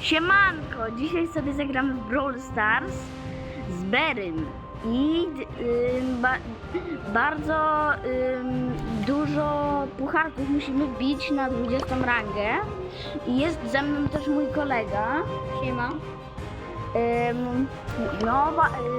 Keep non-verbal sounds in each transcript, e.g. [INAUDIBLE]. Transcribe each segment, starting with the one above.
Siemanko, dzisiaj sobie zagramy w Brawl Stars z Berym i ym, ba, bardzo ym, dużo pucharków musimy wbić na 20 rangę i jest ze mną też mój kolega. Siema. Ym, no,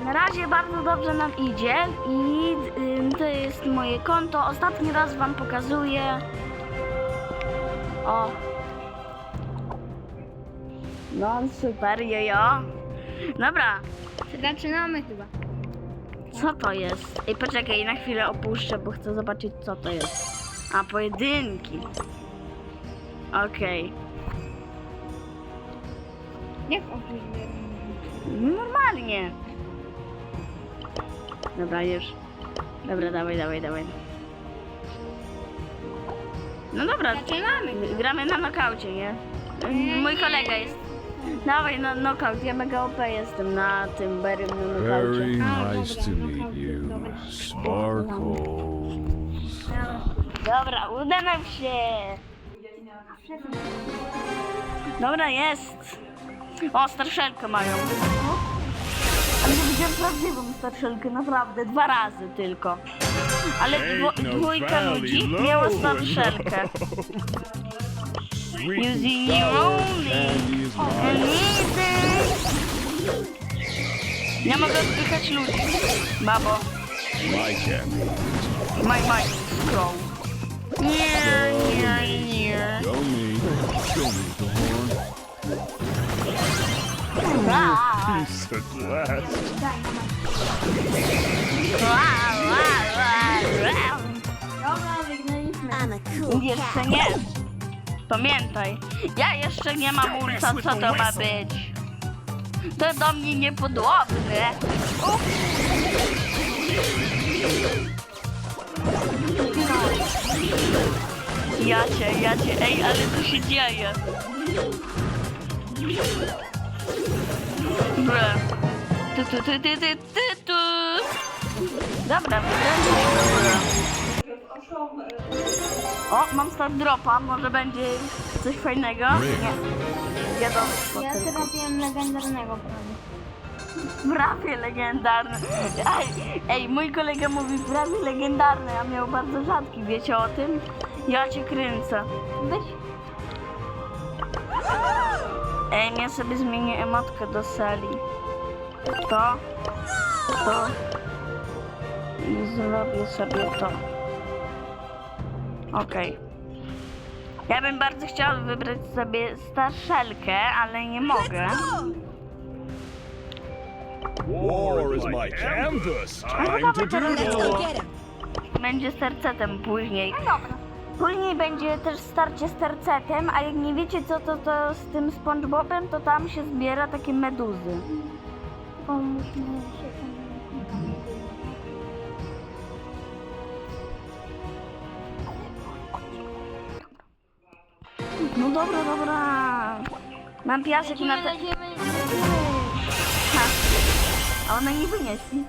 y, na razie bardzo dobrze nam idzie i ym, to jest moje konto. Ostatni raz wam pokazuję. O, no super, jojo. Dobra, Zaczynamy chyba. co to jest? Ej, poczekaj, na chwilę opuszczę, bo chcę zobaczyć, co to jest. A, pojedynki. Okej. Jak opóźnię? Normalnie. Dobra, już. Dobra, dawaj, dawaj, dawaj. No dobra, Zaczynamy. gramy na nokaucie, nie? Mój kolega jest. Dawaj, na knockout, ja mega OP jestem na tym berym na. Very nice to no meet you. Sparkles. Dobra, uda nam się. Dobra, jest. O, starszelkę mają. Ale to widziałem prawdziwą starszelkę, naprawdę. Dwa razy tylko. Ale dwo, Ain't no dwójka valley ludzi low miała starszelkę. [LAUGHS] Using your only is. Ja mogę odpychać ludzi. Babo, My candy. my mind scroll. Nie, nie, nie. Show me. Show me the horn. Ah. Piece at last. Wow, wow, wow, wow. Dobra, wygnaliśmy. Jeszcze nie. Pamiętaj, ja jeszcze nie mam ulta, co to ma być? To do mnie niepodobne. Uff. Ja cię, ja cię, ej, ale co się dzieje? Bre. Tu, tu, tu, tu, tu, tu, tu. Dobra, wygrałem. O, mam start dropa, może będzie coś fajnego? Nie. Wiadomo, Ja zrobiłem legendarnego prawie. Prawie legendarny. Ej, ej, mój kolega mówi prawie legendarny, a miał bardzo rzadki, wiecie o tym? Ja cię kręcę. Weź. Ej, ja sobie zmienię emotkę do sali. To, to i zrobię sobie to. Okej. Ja bym bardzo chciała wybrać sobie starszelkę, ale nie mogę. War is my canvas. Ale Time to dobra, do będzie z tercetem później. Później będzie też starcie z tercetem, a jak nie wiecie co to, to z tym SpongeBobem, to tam się zbiera takie meduzy. Pomóż mi się No dobra, dobra. Mam piasek na te... Lecimy, Ha. A ona nie wynieśli.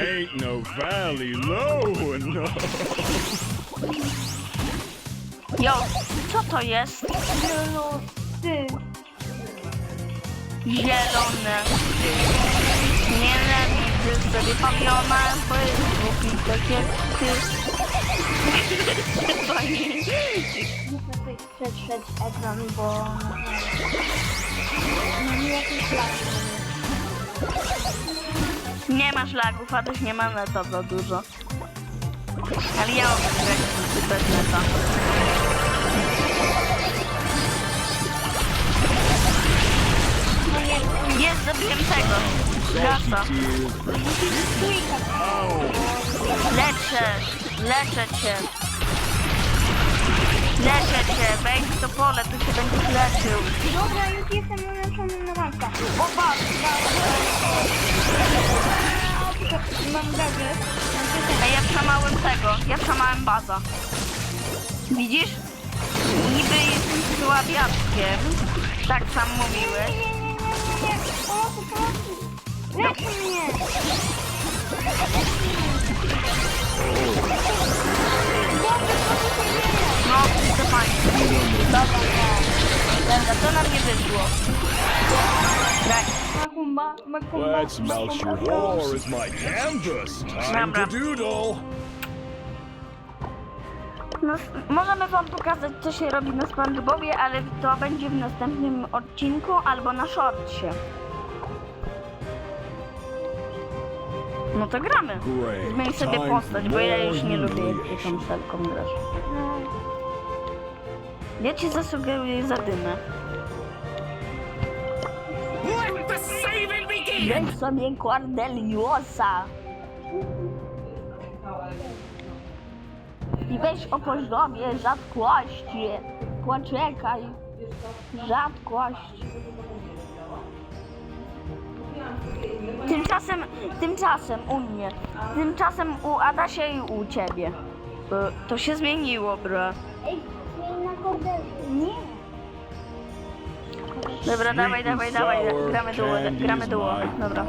Ain't no valley low enough. Jo, co to jest? Ty. Zielone. Nienawidzę sobie pamiona, bo jest głupi, tak jak ty. Fajnie. Muszę tutaj przetrzeć ekran, bo... No nie jakieś lagi Nie masz lagów, a też nie ma neta za dużo. Ale ja mogę grać bez neta. Jest, zabiłem tego. Gasa. Leczę, leczę cię. Leczę cię, wejdź to pole, tu się będziesz leczył. Dobra, już jestem uleczony na walka. O, patrz, Mam gagę. A ja przemałem tego, ja przemałem baza. Widzisz? Niby jestem słabiaczkiem, tak sam mówiłeś. Nie, nie, nie, nie, nie. Pomocy, pomocy. Lecz mnie. No, to fajnie. Dobra. Dobra, to nam nie wyszło. Tak. Makumba, makumba, Let's melt your war is my canvas. Time to doodle. No, możemy wam pokazać, co się robi na SpongeBobie, ale to będzie w następnym odcinku albo na shortsie. No to gramy. Zmień sobie postać, bo ja już nie lubię, jak tą selką grasz. Ja ci zasugeruję zadymę. Weź sobie Cordeliosa. I weź o poziomie rzadkości. Poczekaj. Rzadkość. Tymczasem, tymczasem u mnie. Tymczasem u Adasia i u ciebie. Bo To się zmieniło, bro. Ej, zmień na. Nie. Dobra, dawaj, dawaj, dawaj. Gramy duo, gramy duo. Dobra.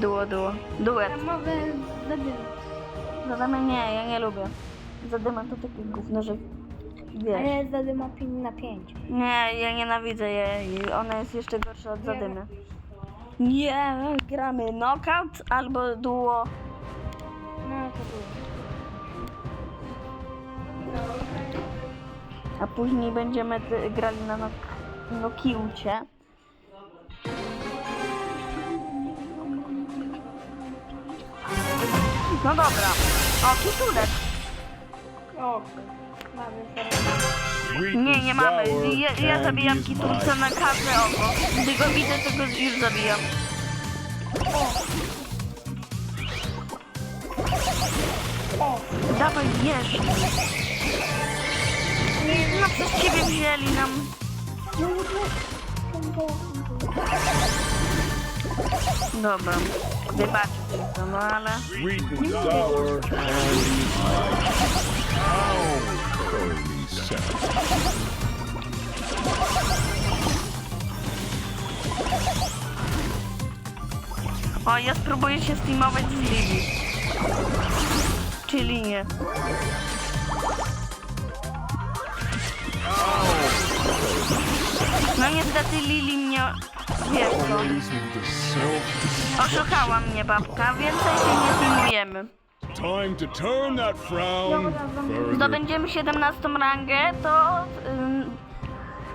Duo, duo. Duet. Ja mogę. Zadymy nie, ja nie lubię. Zadyma to takie gówno, że wiesz. Ale zadyma 5 na 5. Nie, ja nienawidzę jej. Ona jest jeszcze gorsza od zadymy. Nie, gramy knockout albo duo. No to było. A później będziemy grali na nok nokiucie. No dobra. O, kitulek. O, mamy zaraz. Nie, and nie mamy. Ja, ja zabijam mine. na każde oko. Gdy go widzę, to go już zabijam. O, Dawaj, bierz. No przez ciebie wzięli nam. Dobra. Wybaczcie to, no ale... Sweet and sour candy sap. O, ja spróbuję się steamować z Lili. Czyli nie. No niestety Lili mnie... Self oszukała mnie babka, więcej się nie steamujemy. Time to turn that frown further. Zdobędziemy 17 rangę, to... ym,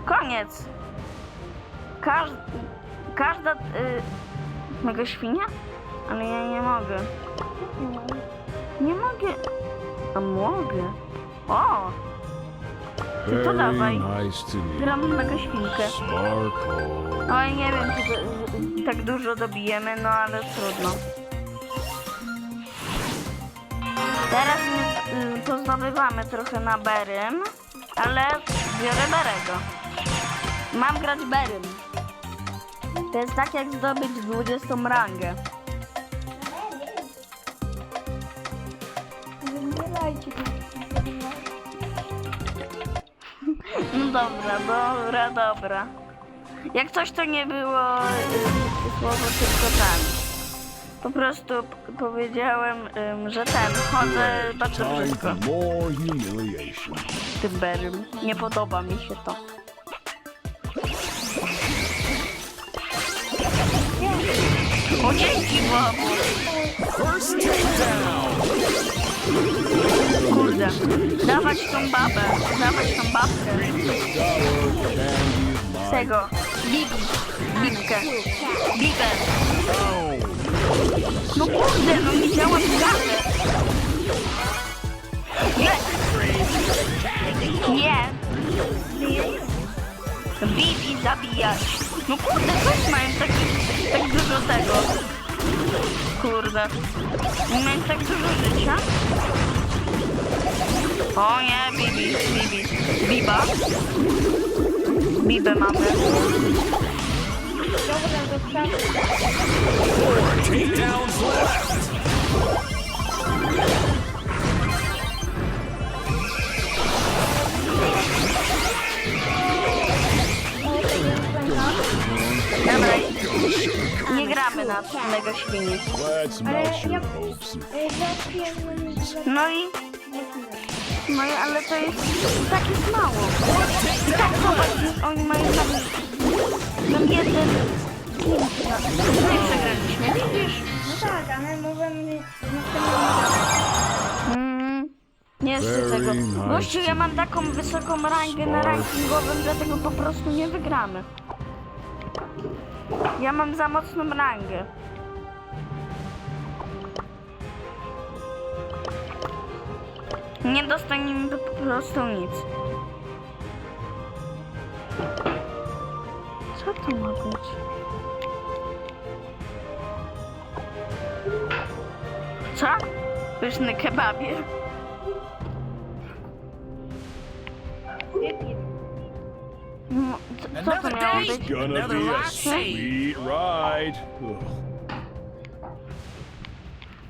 koniec. Każ, każda... Y, mego świnia? Ale ja nie mogę. Nie mogę. A mogę. O! Ty to Very dawaj. nice to meet Gram you. mega świnkę. Sparkle. Oj, nie wiem, czy to, tak dużo dobijemy, no ale trudno. Teraz y, pozdobywamy trochę na Berym, ale biorę Berego. Mam grać Berym. To jest tak jak zdobyć 20 rangę. [LAUGHS] No dobra, dobra, dobra. Jak coś to nie było y, słowo tylko ten. Po prostu p- powiedziałem, ym, że ten, chodzę bardzo Time brzydko. for more humiliation. Tym berym. Nie podoba mi się to. O dzięki babu! Kurde. Dawać tą babę. Dawać tą babkę. Z tego. Bibi. Bibkę. Bibę. No kurde, no nie działa babę. Nie. Nie. Bibi zabijać. No kurde, coś mają tak, tak dużo tego. Kurde. Mają tak dużo życia. O nie, Bibi, Bibi. Biba. Bibę mamy. Dobra, do przodu. Takedowns left. Dobra, nie gramy na mega świni. Let's melt your hopes. Ej, zapiłem No i... No ale to jest... Tak jest mało. I tak zobacz, oni mają tam, tam jeden. No i przegraliśmy, widzisz? No tak, ale możemy mieć Mm, nie chcę Very tego. nice. Gościu, ja mam taką wysoką rangę na rankingowym, dlatego po prostu nie wygramy. Ja mam za mocną rangę. Nie dostaniemy po prostu nic. Co to ma być? Co? Pyszny kebabie. No, co- Co to miało być? Gonna be a sweet ride.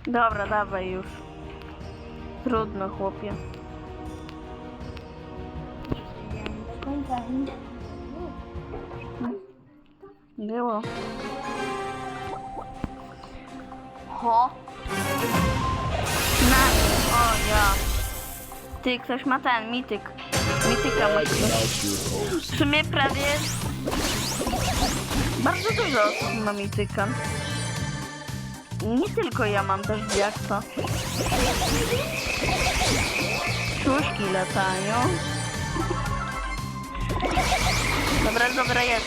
Dobra, dawaj już. Trudno, chłopie. Było. Ho. Na. O ja. Ty, ktoś ma ten mityk. Mityka ma. W sumie prawie bardzo dużo ma mityka. Nie tylko ja mam też diaksa. Czuszki latają. Dobra, dobra jest.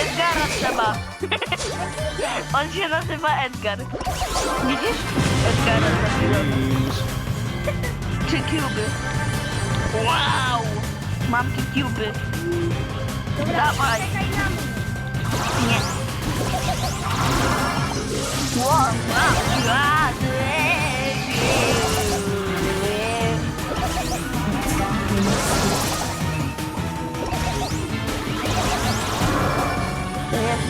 Edgara trzeba. On się nazywa Edgar. Widzisz? Edgara. Please. Trzy kuby. Wow! Mam te kuby. Dawaj. Czekaj na mnie. Nie. Wow, wow, wow. To jest,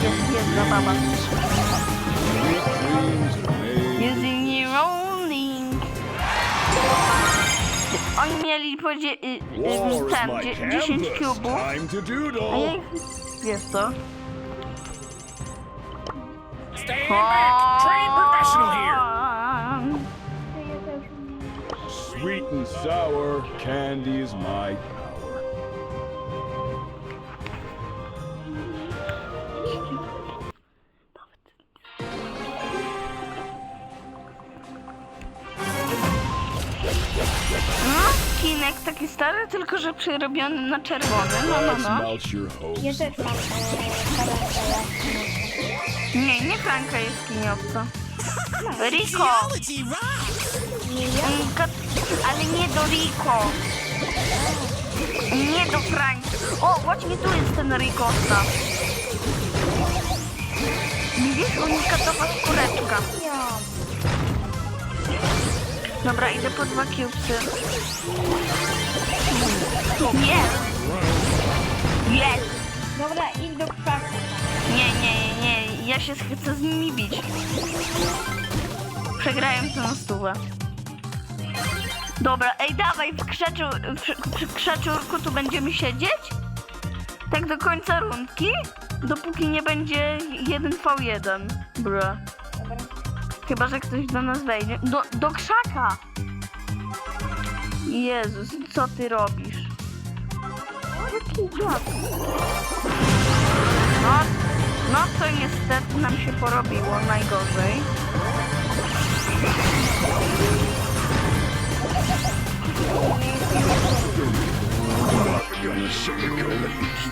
Oni mieli po dzie- y, War y, is ten, my dzie- 10 canvas. kubów. Time to A doodle. ja ich... Wiesz co? Stand back! Trained professional here! To ja też. Sweet and sour candy is my kinek taki stary, tylko że przerobiony na czerwony. No, no, no. e. Nie, nie Franka jest kiniowca. Rico! Mm, Ale nie do Rico. Nie do Franka. O, właśnie tu jest ten Ricosta. Widzisz, unikatowa skóreczka. Dobra, idę po dwa cubesy. Nie! Jest! Dobra, idź do krzaka. Nie, nie, nie, ja się chcę z nimi bić. Przegrałem tę stówę. Dobra, ej dawaj, w, krzaczu, w, w krzaczurku tu będziemy siedzieć? Tak do końca rundki? Dopóki nie będzie 1v1. Bro. Chyba, że ktoś do nas wejdzie. Do, do krzaka! Jezus, co ty robisz? Jaki dziad. No, no to niestety nam się porobiło najgorzej.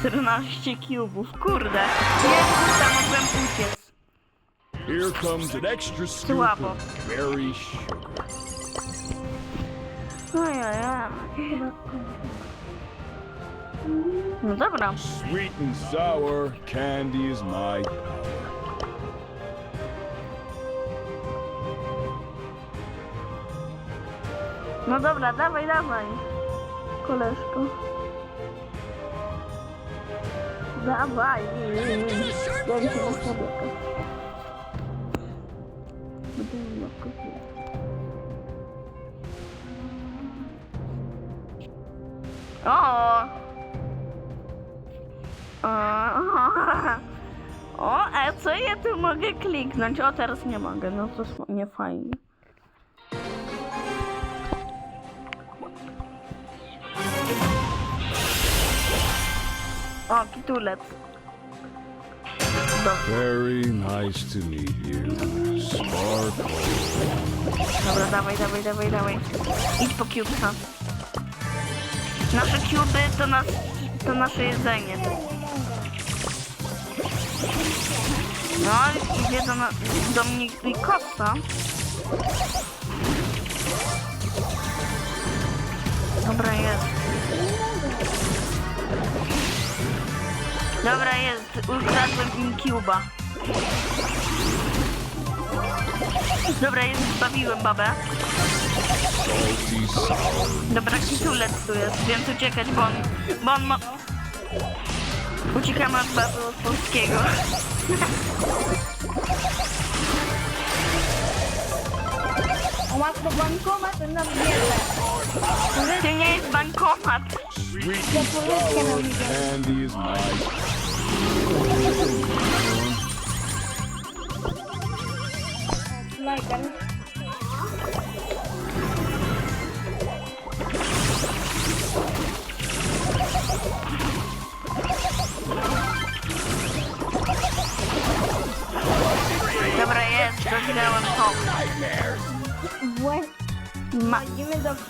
14 kubów, kurde. Jezus, tam mogłem uciec. Here comes an extra scoop Słabo. of berry sugar. No dobra. Sweet and sour candy is my power. No dobra, dawaj, dawaj. Koleżko. Dawaj. Ja O! O, o, a co ja tu mogę kliknąć? O, teraz nie mogę, no to nie fajnie. O, kitulec. Very nice to meet you, Sparkle. Dobra, dawaj, dawaj, dawaj, dawaj. Idź po kiubka. Nasze cuby to, nas, to nasze jedzenie. No, idzie do, do mnie i kosa. Dobra, jest. Dobra, jest. Ukradłem im cuba. Dobra, jest, zbawiłem babę. Dobra, kitulec tu jest, więc uciekać, bo on, bo on ma... Uciekamy od baby od polskiego. O matko, bankomat na wiele. To nie jest bankomat. Sweet and sour candy is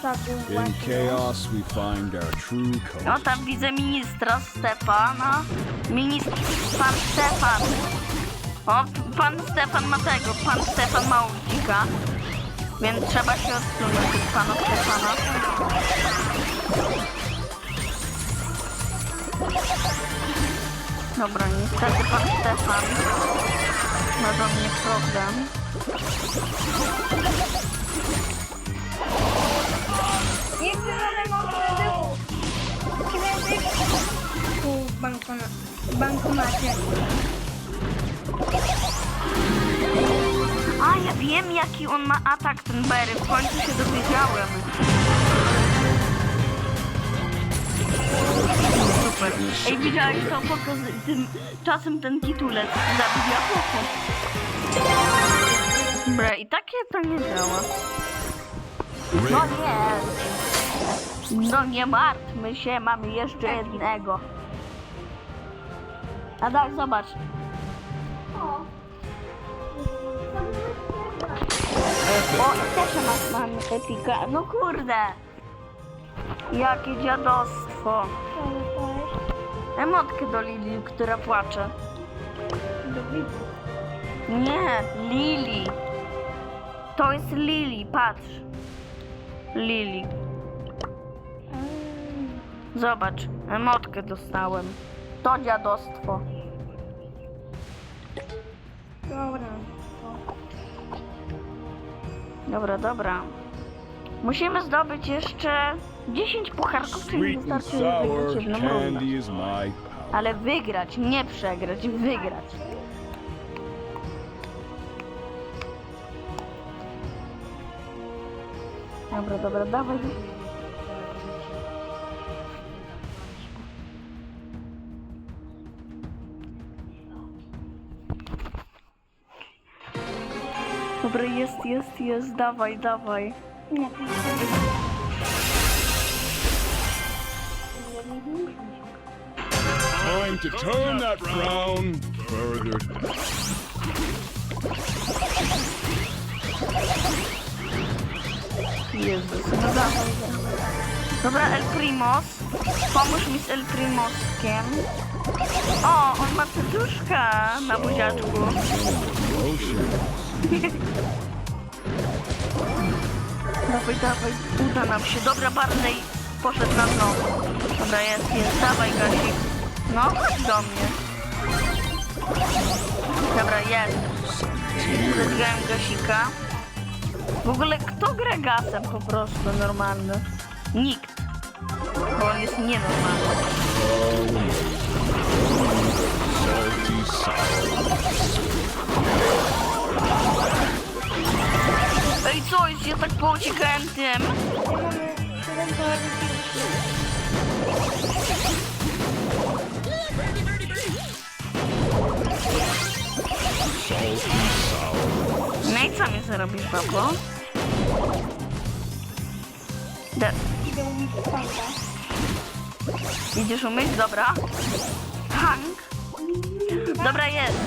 In właśnie. chaos we find our true O, colors. tam widzę ministra Stefana. Ministr... Pan Stefan. O, pan Stefan ma tego, pan Stefan ma ucika. Więc trzeba się odsunąć od pana Stefana. Dobra, niestety pan Stefan ma do mnie problem. Żadnego kredytu. Kredyt. Tu w bankona... A, ja wiem jaki on ma atak, ten Berry. W końcu się dowiedziałem. Super. Ej, widziałeś to pokaz... Tym... Czasem ten kitulec zabija chłopu. Dobra, i takie to nie działa. No nie. No nie martwmy się, mamy jeszcze jednego. A tak, zobacz. O, też masz mam epika. No kurde. Jakie dziadostwo. Emotkę do Lili, która płacze. Nie, Lili. To jest Lili, patrz. Lili. Zobacz, emotkę dostałem. To dziadostwo. Dobra. Dobra, dobra. Musimy zdobyć jeszcze 10 pucharków, czyli wystarczy wygrać jedną rundę. Ale wygrać, nie przegrać, wygrać. Dobra, dobra, dawaj. Dobra, jest, jest, jest, dawaj, dawaj. Nie, Time to turn that frown further. Jezus, no dawaj. Dobra, El Primos. Pomóż mi z El Primoskiem. O, on ma serduszka na buziaczku. Dawaj, dawaj, uda nam się. Dobra, Barney poszedł na dno. Dobra, jest, jest. Dawaj, Gasik. No, do mnie. Dobra, jest. Zgrałem Gasika. W ogóle kto gra gasem po prostu normalny? Nikt. Bo on jest nienormalny. Ja tak pouciekałem tym. mamy 7 kolorów Salty sour. No i co mi zrobisz, babo? Idę umieć panka. Idziesz umyć? Dobra. Hank. Dobra, jest.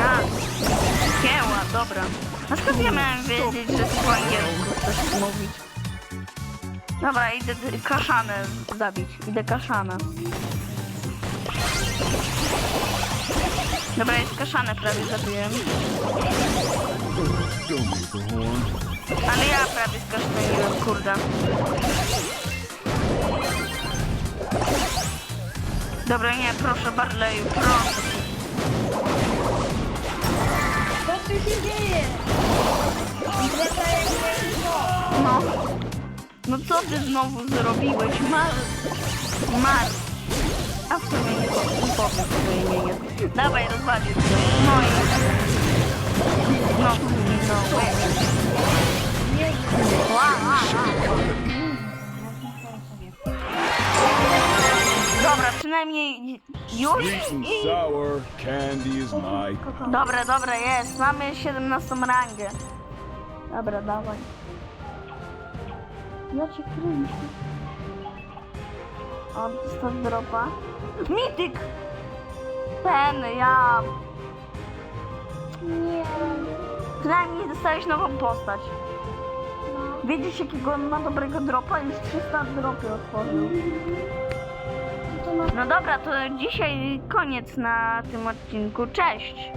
A, kieła, dobra. A skąd ja miałem wiedzieć, że po angielsku chcesz mówić? Dobra, idę kaszanę zabić. Idę kaszanę. Dobra, jest kaszanę prawie zabiłem. Ale ja prawie skasztaniłem, kurde. Dobra, nie, proszę, Barleju, proszę. Co tu się dzieje? Nie No. No co ty znowu zrobiłeś? Mar... Mar... A w sumie nie powiem, nie swoje imienie. Dawaj, rozwalił to. No i... No, no, ła. Dobra, przynajmniej już i... Dobra, dobra, jest. Mamy 17 rangę. Dobra, dawaj. Ja cię kręcę. O, dostaw dropa. Mityk! Ten, ja... Nie. Przynajmniej dostałeś nową postać. Wiedziesz jakiego on ma dobrego dropa? Już 300 dropy otworzył. No dobra, to dzisiaj koniec na tym odcinku. Cześć!